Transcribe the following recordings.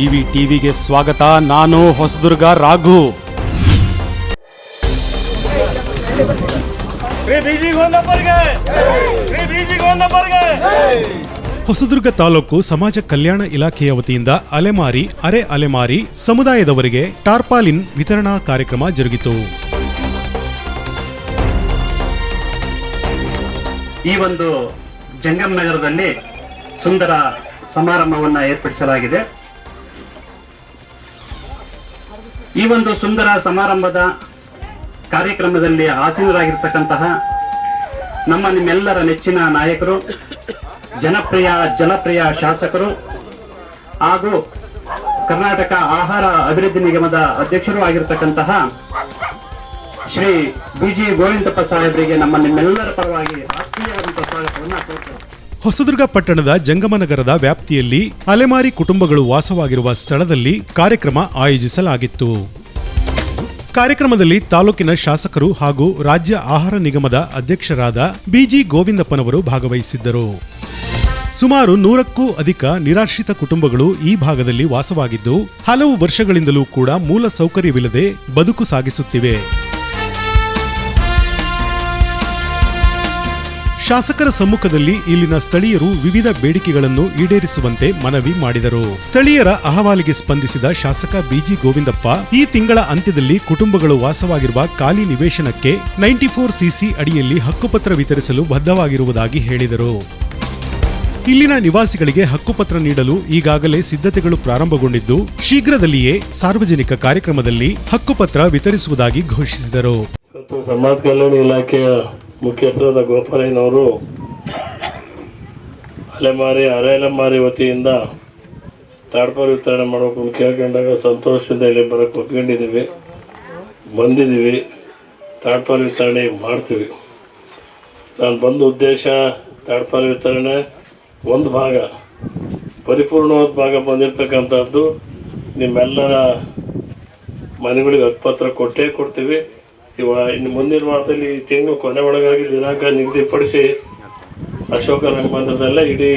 GV ಟಿವಿಗೆ ಸ್ವಾಗತ. ನಾನು ಹೊಸದುರ್ಗ ರಾಘು. ಹೊಸದುರ್ಗ ತಾಲೂಕು ಸಮಾಜ ಕಲ್ಯಾಣ ಇಲಾಖೆಯ ವತಿಯಿಂದ ಅಲೆಮಾರಿ ಅರೆ ಅಲೆಮಾರಿ ಸಮುದಾಯದವರಿಗೆ ಟಾರ್ಪಾಲಿನ್ ವಿತರಣಾ ಕಾರ್ಯಕ್ರಮ ಜರುಗಿತು. ಈ ಒಂದು ಜಂಗಮ್ ನಗರದಲ್ಲಿ ಸುಂದರ ಸಮಾರಂಭವನ್ನು ಏರ್ಪಡಿಸಲಾಗಿದೆ. ಈ ಒಂದು ಸುಂದರ ಸಮಾರಂಭದ ಕಾರ್ಯಕ್ರಮದಲ್ಲಿ ಆಸೀನರಾಗಿರ್ತಕ್ಕಂತಹ ನಮ್ಮ ನಿಮ್ಮೆಲ್ಲರ ನೆಚ್ಚಿನ ನಾಯಕರು, ಜನಪ್ರಿಯ ಜನಪ್ರಿಯ ಶಾಸಕರು ಹಾಗೂ ಕರ್ನಾಟಕ ಆಹಾರ ಅಭಿವೃದ್ಧಿ ನಿಗಮದ ಅಧ್ಯಕ್ಷರು ಆಗಿರ್ತಕ್ಕಂತಹ ಶ್ರೀ ಬಿಜಿ ಗೋವಿಂದಪ್ಪ ಸಾಹೇಬರಿಗೆ ನಮ್ಮ ನಿಮ್ಮೆಲ್ಲರ ಪರವಾಗಿ ಆತ್ಮೀಯವಾದಂತಹ ಸ್ವಾಗತವನ್ನು ಕೋರ್ತೇವೆ ಹೊಸದುರ್ಗ ಪಟ್ಟಣದ ಜಂಗಮನಗರದ ವ್ಯಾಪ್ತಿಯಲ್ಲಿ ಅಲೆಮಾರಿ ಕುಟುಂಬಗಳು ವಾಸವಾಗಿರುವ ಸ್ಥಳದಲ್ಲಿ ಕಾರ್ಯಕ್ರಮ ಆಯೋಜಿಸಲಾಗಿತ್ತು. ಕಾರ್ಯಕ್ರಮದಲ್ಲಿ ತಾಲೂಕಿನ ಶಾಸಕರು ಹಾಗೂ ರಾಜ್ಯ ಆಹಾರ ನಿಗಮದ ಅಧ್ಯಕ್ಷರಾದ ಬಿಜಿ ಗೋವಿಂದಪ್ಪನವರು ಭಾಗವಹಿಸಿದ್ದರು. ಸುಮಾರು ನೂರಕ್ಕೂ ಅಧಿಕ ನಿರಾಶ್ರಿತ ಕುಟುಂಬಗಳು ಈ ಭಾಗದಲ್ಲಿ ವಾಸವಾಗಿದ್ದು, ಹಲವು ವರ್ಷಗಳಿಂದಲೂ ಕೂಡ ಮೂಲ ಸೌಕರ್ಯವಿಲ್ಲದೆ ಬದುಕು ಸಾಗಿಸುತ್ತಿವೆ. ಶಾಸಕರ ಸಮ್ಮುಖದಲ್ಲಿ ಇಲ್ಲಿನ ಸ್ಥಳೀಯರು ವಿವಿಧ ಬೇಡಿಕೆಗಳನ್ನು ಈಡೇರಿಸುವಂತೆ ಮನವಿ ಮಾಡಿದರು. ಸ್ಥಳೀಯರ ಅಹವಾಲಿಗೆ ಸ್ಪಂದಿಸಿದ ಶಾಸಕ ಬಿಜಿ ಗೋವಿಂದಪ್ಪ, ಈ ತಿಂಗಳ ಅಂತ್ಯದಲ್ಲಿ ಕುಟುಂಬಗಳು ವಾಸವಾಗಿರುವ ಖಾಲಿ ನಿವೇಶನಕ್ಕೆ ನೈಂಟಿ ಫೋರ್ ಸಿಸಿ ಅಡಿಯಲ್ಲಿ ಹಕ್ಕುಪತ್ರ ವಿತರಿಸಲು ಬದ್ಧವಾಗಿರುವುದಾಗಿ ಹೇಳಿದರು. ಇಲ್ಲಿನ ನಿವಾಸಿಗಳಿಗೆ ಹಕ್ಕುಪತ್ರ ನೀಡಲು ಈಗಾಗಲೇ ಸಿದ್ಧತೆಗಳು ಪ್ರಾರಂಭಗೊಂಡಿದ್ದು, ಶೀಘ್ರದಲ್ಲಿಯೇ ಸಾರ್ವಜನಿಕ ಕಾರ್ಯಕ್ರಮದಲ್ಲಿ ಹಕ್ಕುಪತ್ರ ವಿತರಿಸುವುದಾಗಿ ಘೋಷಿಸಿದರು. ಸಮಾಜ ಕಲ್ಯಾಣ ಇಲಾಖೆಯ ಮುಖ್ಯಸ್ಥರಾದ ಗೋಪಾಲಯ್ಯನವರು ಅಲೆಮಾರಿ ಅರೆಲೆಮಾರಿ ವತಿಯಿಂದ ತಾಡ್ಪಾರು ವಿತರಣೆ ಮಾಡಬೇಕು ಅಂತ ಕೇಳ್ಕೊಂಡಾಗ ಸಂತೋಷದಿಂದ ಇಲ್ಲಿ ಬರೋಕ್ಕೆ ಒಪ್ಕೊಂಡಿದ್ದೀವಿ. ಬಂದಿದ್ದೀವಿ. ತಾಡ್ಪಾಲು ವಿತರಣೆ ಮಾಡ್ತೀವಿ. ನಾನು ಬಂದ ಉದ್ದೇಶ ತಾಡ್ಪಾಲು ವಿತರಣೆ ಒಂದು ಭಾಗ, ಪರಿಪೂರ್ಣವಾದ ಭಾಗ ಬಂದಿರತಕ್ಕಂಥದ್ದು ನಿಮ್ಮೆಲ್ಲರ ಮನೆಗಳಿಗೆ ಹಕ್ಕುಪತ್ರ ಕೊಟ್ಟೇ ಕೊಡ್ತೀವಿ. ಇವ ಇನ್ನು ಮುಂದಿನ ವಾರದಲ್ಲಿ ತಿಂಗಳು ಕೊನೆ ಒಳಗಾಗಿ ದಿನಾಂಕ ನಿಗದಿಪಡಿಸಿ ಅಶೋಕ ರಂಗಮಂದಿರದಲ್ಲೇ ಇಡೀ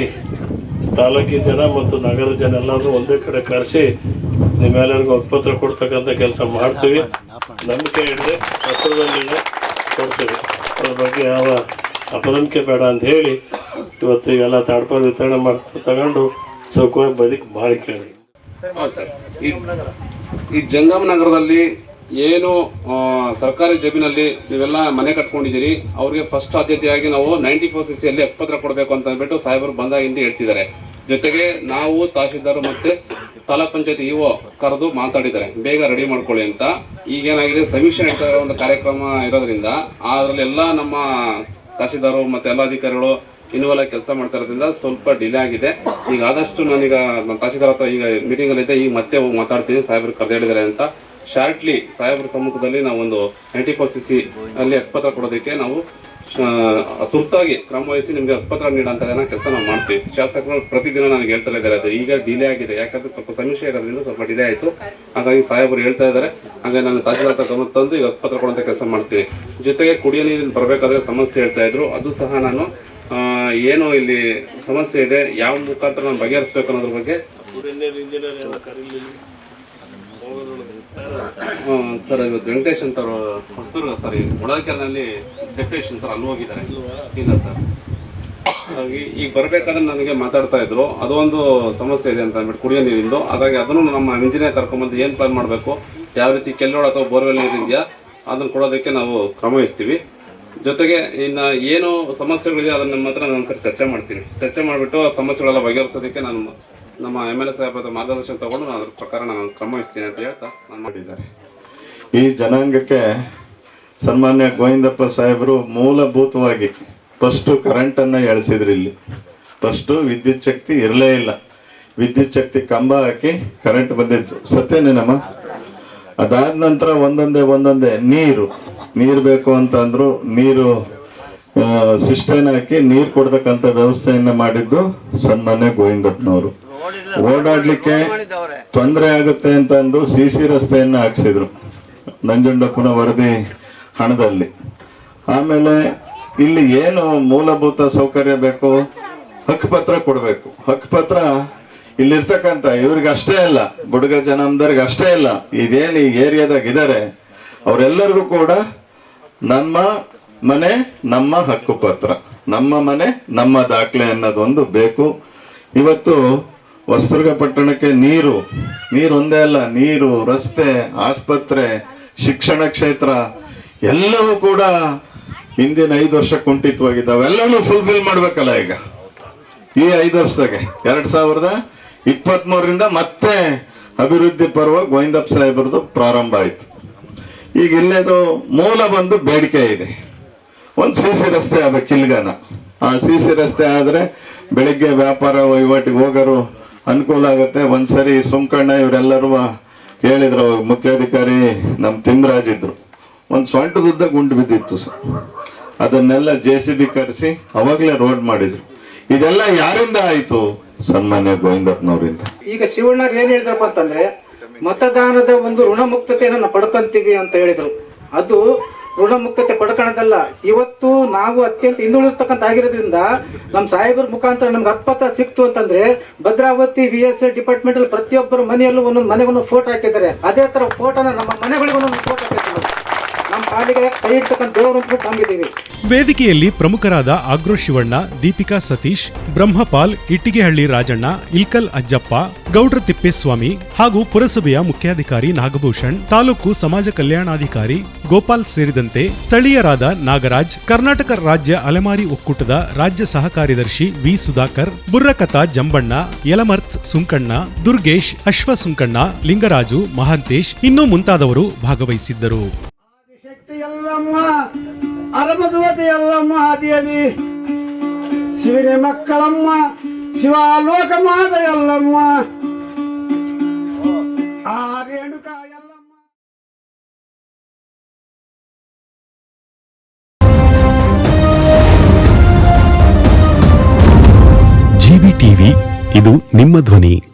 ತಾಲೂಕಿನ ಜನ ಮತ್ತು ನಗರದ ಜನ ಎಲ್ಲರೂ ಒಂದೇ ಕಡೆ ಕರೆಸಿ ನಿಮ್ಮೆಲ್ಲರಿಗೂ ಒಪ್ಪತ್ರ ಕೊಡ್ತಕ್ಕಂಥ ಕೆಲಸ ಮಾಡ್ತೀವಿ. ನಂಬಿಕೆ ಇದ್ರೆ ಹತ್ರದಲ್ಲಿ ಕೊಡ್ತೀವಿ ಅದ್ರ ಬಗ್ಗೆ ಯಾವ ಅಪನಂಬಿಕೆ ಬೇಡ ಅಂತ ಹೇಳಿ ಇವತ್ತು ಇವೆಲ್ಲ ತಾಡ್ಪ ವಿತರಣೆ ಮಾಡ್ತಾ ತಗೊಂಡು ಸುಖವಾಗಿ ಬದುಕಿ ಬಾಳಿಕೆ ಕೇಳಿ ಈ ಜಂಗಮ ನಗರದಲ್ಲಿ ಏನು ಸರ್ಕಾರಿ ಜಮೀನಲ್ಲಿ ನೀವೆಲ್ಲ ಮನೆ ಕಟ್ಕೊಂಡಿದ್ದೀರಿ, ಅವ್ರಿಗೆ ಫಸ್ಟ್ ಆದ್ಯತೆಯಾಗಿ ನಾವು ನೈಂಟಿ ಫೋರ್ ಸಿ ಸಿಯಲ್ಲಿ ಹಕ್ಕುಪತ್ರ ಕೊಡಬೇಕು ಅಂತ ಅಂದ್ಬಿಟ್ಟು ಸಾಹೇಬರು ಬಂದಾಗಿಂದ ಹೇಳ್ತಿದ್ದಾರೆ. ಜೊತೆಗೆ ನಾವು ತಹಶೀಲ್ದಾರ್ ಮತ್ತೆ ತಾಲೂಕ್ ಪಂಚಾಯತ್ ಇಒ ಕರೆದು ಮಾತಾಡಿದ್ದಾರೆ. ಬೇಗ ರೆಡಿ ಮಾಡ್ಕೊಳ್ಳಿ ಅಂತ. ಈಗೇನಾಗಿದೆ ಸಮೀಕ್ಷೆ ನಡೀತಾ ಇರೋ ಒಂದು ಕಾರ್ಯಕ್ರಮ ಇರೋದ್ರಿಂದ ಅದರಲ್ಲಿ ಎಲ್ಲ ನಮ್ಮ ತಹಶೀಲ್ದಾರು ಮತ್ತೆ ಎಲ್ಲ ಅಧಿಕಾರಿಗಳು ಇನ್ವಾಲ್ ಕೆಲಸ ಮಾಡ್ತಾ ಇರೋದ್ರಿಂದ ಸ್ವಲ್ಪ ಡಿಲೇ ಆಗಿದೆ. ಈಗ ಆದಷ್ಟು ನಾನೀಗ ತಹಶೀಲ್ದಾರ್ ಹತ್ರ ಈಗ ಮೀಟಿಂಗ್ ಅಲ್ಲಿ ಇದ್ದೆ ಈಗ ಮತ್ತೆ ಹೋಗಿ ಮಾತಾಡ್ತೀನಿ, ಸಾಹೇಬರು ಕರೆದೇಳಿದ್ದಾರೆ ಅಂತ. ಶಾರ್ಟ್ಲಿ ಸಾಹೇಬರ ಸಮ್ಮುಖದಲ್ಲಿ ನಾವು ಒಂದು ಫೋರ್ ಸಿ ಸಿ ಅಲ್ಲಿ ಅಕ್ಪತ್ರ ಕೊಡೋದಕ್ಕೆ ನಾವು ತುರ್ತಾಗಿ ಕ್ರಮ ವಹಿಸಿ ನಿಮ್ಗೆ ಅಕ್ಪತ್ರ ನೀಡೋಂಥದ್ದನ್ನು ಕೆಲಸ ನಾವು ಮಾಡ್ತೀವಿ. ಶಾಸಕರು ಪ್ರತಿದಿನ ನನಗೆ ಹೇಳ್ತಾ ಇದ್ದಾರೆ, ಅದು ಈಗ ಡಿಲೇ ಆಗಿದೆ. ಯಾಕಂದ್ರೆ ಸ್ವಲ್ಪ ಸಮೀಕ್ಷೆ ಇರೋದ್ರಿಂದ ಸ್ವಲ್ಪ ಡಿಲೇ ಆಯಿತು. ಹಾಗಾಗಿ ಸಾಹೇಬರು ಹೇಳ್ತಾ ಇದ್ದಾರೆ ಹಾಗಾಗಿ ನಾನು ತಾಜಾ ಗಮನ ತಂದು ಈಗ ಅಕ್ಪತ್ರ ಕೊಡುವಂಥ ಕೆಲಸ ಮಾಡ್ತೀನಿ. ಜೊತೆಗೆ ಕುಡಿಯೋ ನೀರಿನ ಬರಬೇಕಾದ್ರೆ ಸಮಸ್ಯೆ ಹೇಳ್ತಾ ಇದ್ರು. ಅದು ಸಹ ನಾನು ಏನು ಇಲ್ಲಿ ಸಮಸ್ಯೆ ಇದೆ, ಯಾವ ಮುಖಾಂತರ ನಾನು ಬಗೆಹರಿಸ್ಬೇಕು ಅನ್ನೋದ್ರ ಬಗ್ಗೆ ಸರ್ ಇವತ್ತು ವೆಂಕಟೇಶ್ ಅಂತ ಹೊಸದುರ್ಗ ಸರ್ ಉಡಾಕೆರೆನಲ್ಲಿ ಡೆಪ್ಯುಟೇಷನ್ ಸರ್, ಅಲ್ಲಿ ಹೋಗಿದ್ದಾರೆ. ಇಲ್ಲ ಸರ್. ಹಾಗಾಗಿ ಈಗ ಬರಬೇಕಾದ್ರೆ ನನಗೆ ಮಾತಾಡ್ತಾ ಇದ್ರು. ಅದೊಂದು ಸಮಸ್ಯೆ ಇದೆ ಅಂತ ಅಂದ್ಬಿಟ್ಟು ಕುಡಿಯೋ ನೀರಿಂದು. ಹಾಗಾಗಿ ಅದನ್ನು ನಮ್ಮ ಇಂಜಿನಿಯರ್ ಕರ್ಕೊಂಬಂದು ಏನು ಪ್ಲಾನ್ ಮಾಡಬೇಕು? ಯಾವ ರೀತಿ ಕೆಲ್ಲೋಳ ಅಥವಾ ಬೋರ್ವೆಲ್ ನೀರಿದೆಯಾ ಅದನ್ನು ಕೊಡೋದಕ್ಕೆ ನಾವು ಕ್ರಮ ವಹಿಸ್ತೀವಿ. ಜೊತೆಗೆ ಇನ್ನು ಏನು ಸಮಸ್ಯೆಗಳಿದೆ ಅದನ್ನ ನಮ್ಮ ಹತ್ರ ನಾನು ಸರ್ ಚರ್ಚೆ ಮಾಡ್ತೀನಿ. ಚರ್ಚೆ ಮಾಡಿಬಿಟ್ಟು ಆ ಸಮಸ್ಯೆಗಳೆಲ್ಲ ಬಗೆಹರಿಸೋದಕ್ಕೆ ನಾನು ನಮ್ಮ ಎಂ ಎಲ್ ಎ ಸಾಹೇಬ್ ಹತ್ರ ಮಾರ್ಗದರ್ಶನ ತಗೊಂಡು ನಾನು ಅದ್ರ ಪ್ರಕಾರ ನಾನು ಕ್ರಮ ವಹಿಸ್ತೀನಿ ಅಂತ ಹೇಳ್ತಾ ನಾನು ಮಾಡಿದ್ದಾರೆ. ಈ ಜನಾಂಗಕ್ಕೆ ಸನ್ಮಾನ್ಯ ಗೋವಿಂದಪ್ಪ ಸಾಹೇಬರು ಮೂಲಭೂತವಾಗಿ ಫಸ್ಟು ಕರೆಂಟನ್ನು ಎಳಿಸಿದ್ರು ಇಲ್ಲಿ. ಫಸ್ಟು ವಿದ್ಯುತ್ ಶಕ್ತಿ ಇರಲೇ ಇಲ್ಲ. ವಿದ್ಯುತ್ ಶಕ್ತಿ ಕಂಬ ಹಾಕಿ ಕರೆಂಟ್ ಬಂದಿತ್ತು. ಸತ್ಯನೇನಮ್ಮ ಅದಾದ ನಂತರ ಒಂದೊಂದೇ ಒಂದೊಂದೇ ನೀರು. ನೀರು ಬೇಕು ಅಂತ ಅಂದ್ರು ನೀರು ಸಿಸ್ಟೈನ್ ಹಾಕಿ ನೀರು ಕೊಡ್ತಕ್ಕಂಥ ವ್ಯವಸ್ಥೆಯನ್ನು ಮಾಡಿದ್ದು ಸನ್ಮಾನ್ಯ ಗೋವಿಂದಪ್ಪನವರು. ಓಡಾಡ್ಲಿಕ್ಕೆ ತೊಂದರೆ ಆಗುತ್ತೆ ಅಂತ ಅಂದು ಸಿ ಸಿ ರಸ್ತೆಯನ್ನ ಹಾಕ್ಸಿದ್ರು. ನಂಜುಂಡಪ್ಪನ ವರದಿ ಹಣದಲ್ಲಿ. ಆಮೇಲೆ ಇಲ್ಲಿ ಏನು ಮೂಲಭೂತ ಸೌಕರ್ಯ ಬೇಕು? ಹಕ್ಕುಪತ್ರ ಕೊಡಬೇಕು. ಹಕ್ಕುಪತ್ರ ಇಲ್ಲಿರ್ತಕ್ಕಂಥ ಇವ್ರಿಗೆ ಅಷ್ಟೇ ಅಲ್ಲ ಬುಡುಗ ಜನಾಂಗದವ್ರಿಗೆ ಅಷ್ಟೇ ಇಲ್ಲ ಇದೇನು ಈ ಏರಿಯಾದಾಗ ಇದ್ದಾರೆ ಅವರೆಲ್ಲರಿಗೂ ಕೂಡ ನಮ್ಮ ಮನೆ ನಮ್ಮ ಹಕ್ಕುಪತ್ರ ನಮ್ಮ ಮನೆ ನಮ್ಮ ದಾಖಲೆ ಅನ್ನೋದೊಂದು ಬೇಕು. ಇವತ್ತು ಹೊಸದುರ್ಗ ಪಟ್ಟಣಕ್ಕೆ ನೀರು ನೀರು ಒಂದೇ ಅಲ್ಲ, ನೀರು, ರಸ್ತೆ, ಆಸ್ಪತ್ರೆ, ಶಿಕ್ಷಣ ಕ್ಷೇತ್ರ, ಎಲ್ಲವೂ ಕೂಡ ಹಿಂದಿನ ಐದು ವರ್ಷ ಕುಂಠಿತವಾಗಿದ್ದಾವೆ ಎಲ್ಲವೂ ಫುಲ್ಫಿಲ್ ಮಾಡ್ಬೇಕಲ್ಲ ಈಗ. ಈ ಐದು ವರ್ಷದಾಗೆ. ಎರಡ್ ಸಾವಿರದ ಇಪ್ಪತ್ತ್ ಮೂರರಿಂದ ಮತ್ತೆ ಅಭಿವೃದ್ಧಿ ಪರ್ವ ಗೋವಿಂದಪ್ಪ ಸಾಹೇಬ್ರದ್ದು ಪ್ರಾರಂಭ ಆಯ್ತು. ಈಗ ಇಲ್ಲೇದು ಮೂಲ ಬಂದು ಬೇಡಿಕೆ ಇದೆ. ಒಂದು ಸಿ ಸಿ ರಸ್ತೆ ಆಗ್ಬೇಕು, ಕಿಲ್ಗಾನ. ಆ ಸಿ ಸಿ ರಸ್ತೆ ಆದ್ರೆ ಬೆಳಿಗ್ಗೆ ವ್ಯಾಪಾರ ವಹಿವಾಟಿಗೆ ಹೋಗೋರು ಅನುಕೂಲ ಆಗುತ್ತೆ. ಒಂದ್ಸರಿ ಸುಂಕಣ್ಣ ಇವರೆಲ್ಲರೂ ಹೇಳಿದ್ರು ಅವ್ರ ಮುಖ್ಯಾಧಿಕಾರಿ ನಮ್ಮ ತಿಮ್ರಾಜ್ ಇದ್ರು. ಒಂದು ಸೊಂಟದುದ್ದ ಗುಂಡು ಬಿದ್ದಿತ್ತು ಸರ್. ಅದನ್ನೆಲ್ಲ ಜೆ ಸಿ ಬಿ ಕರೆಸಿ ಅವಾಗಲೇ ರೋಡ್ ಮಾಡಿದ್ರು. ಇದೆಲ್ಲ ಯಾರಿಂದ ಆಯಿತು? ಸನ್ಮಾನ್ಯ ಗೋವಿಂದಪ್ಪನವರಿಂದ. ಈಗ ಶಿವಣ್ಣರು ಏನ್ ಹೇಳಿದ್ರಪ್ಪ ಅಂತಂದ್ರೆ, ಮತದಾನದ ಒಂದು ಋಣಮುಕ್ತತೆಯನ್ನು ಪಡ್ಕೊಂತೀವಿ ಅಂತ ಹೇಳಿದ್ರು. ಅದು ಋಣಮುಕ್ತತೆ ಪಡ್ಕೊಳ್ಳೋದಲ್ಲ ಇವತ್ತು ನಾವು ಅತ್ಯಂತ ಹಿಂದುಳಿರ್ತಕ್ಕಂಥ ಆಗಿರೋದ್ರಿಂದ ನಮ್ಮ ಸಾಹೇಬರ ಮುಖಾಂತರ ನಮ್ಗೆ ಹತ್ಪತ್ರ ಸಿಕ್ತು ಅಂತಂದ್ರೆ ಭದ್ರಾವತಿ ವಿ ಎಸ್ ಡಿಪಾರ್ಟ್ಮೆಂಟ್ ಅಲ್ಲಿ ಪ್ರತಿಯೊಬ್ಬರ ಮನೆಯಲ್ಲೂ ಒಂದೊಂದು ಮನೆಗೊಂದು ಫೋಟೋ ಹಾಕಿದ್ದಾರೆ. ಅದೇ ತರ ಫೋಟೋನ ನಮ್ಮ ಮನೆಗಳಿಗೊಂದೊಂದು ಫೋಟೋ ವೇದಿಕೆಯಲ್ಲಿ ಪ್ರಮುಖರಾದ ಆಗ್ರೋ ಶಿವಣ್ಣ, ದೀಪಿಕಾ ಸತೀಶ್, ಬ್ರಹ್ಮಪಾಲ್, ಇಟ್ಟಿಗೆಹಳ್ಳಿ ರಾಜಣ್ಣ, ಇಲ್ಕಲ್ ಅಜ್ಜಪ್ಪ, ಗೌಡ್ರ ತಿಪ್ಪೇಸ್ವಾಮಿ ಹಾಗೂ ಪುರಸಭೆಯ ಮುಖ್ಯಾಧಿಕಾರಿ ನಾಗಭೂಷಣ್, ತಾಲೂಕು ಸಮಾಜ ಕಲ್ಯಾಣಾಧಿಕಾರಿ ಗೋಪಾಲ್ ಸೇರಿದಂತೆ ಸ್ಥಳೀಯರಾದ ನಾಗರಾಜ್, ಕರ್ನಾಟಕ ರಾಜ್ಯ ಅಲೆಮಾರಿ ಒಕ್ಕೂಟದ ರಾಜ್ಯ ಸಹ ಕಾರ್ಯದರ್ಶಿ ವಿ ಸುಧಾಕರ್, ಬುರ್ರಕಥ ಜಂಬಣ್ಣ, ಯಲಮರ್ತ್ ಸುಂಕಣ್ಣ, ದುರ್ಗೇಶ್ ಅಶ್ವ ಸುಂಕಣ್ಣ ಲಿಂಗರಾಜು ಮಹಾಂತೇಶ್ ಇನ್ನೂ ಮುಂತಾದವರು ಭಾಗವಹಿಸಿದ್ದರು. ಅರಮದುವತಿ ಎಲ್ಲಮ್ಮ ಆದಿಯಲ್ಲಿ ಶಿವನ ಮಕ್ಕಳಮ್ಮ ಶಿವಾಲೋಕ ಮಾದ ಎಲ್ಲಮ್ಮ ಆ ಎಲ್ಲಮ್ಮ. ಜಿವಿ ಟಿವಿ, ಇದು ನಿಮ್ಮ ಧ್ವನಿ.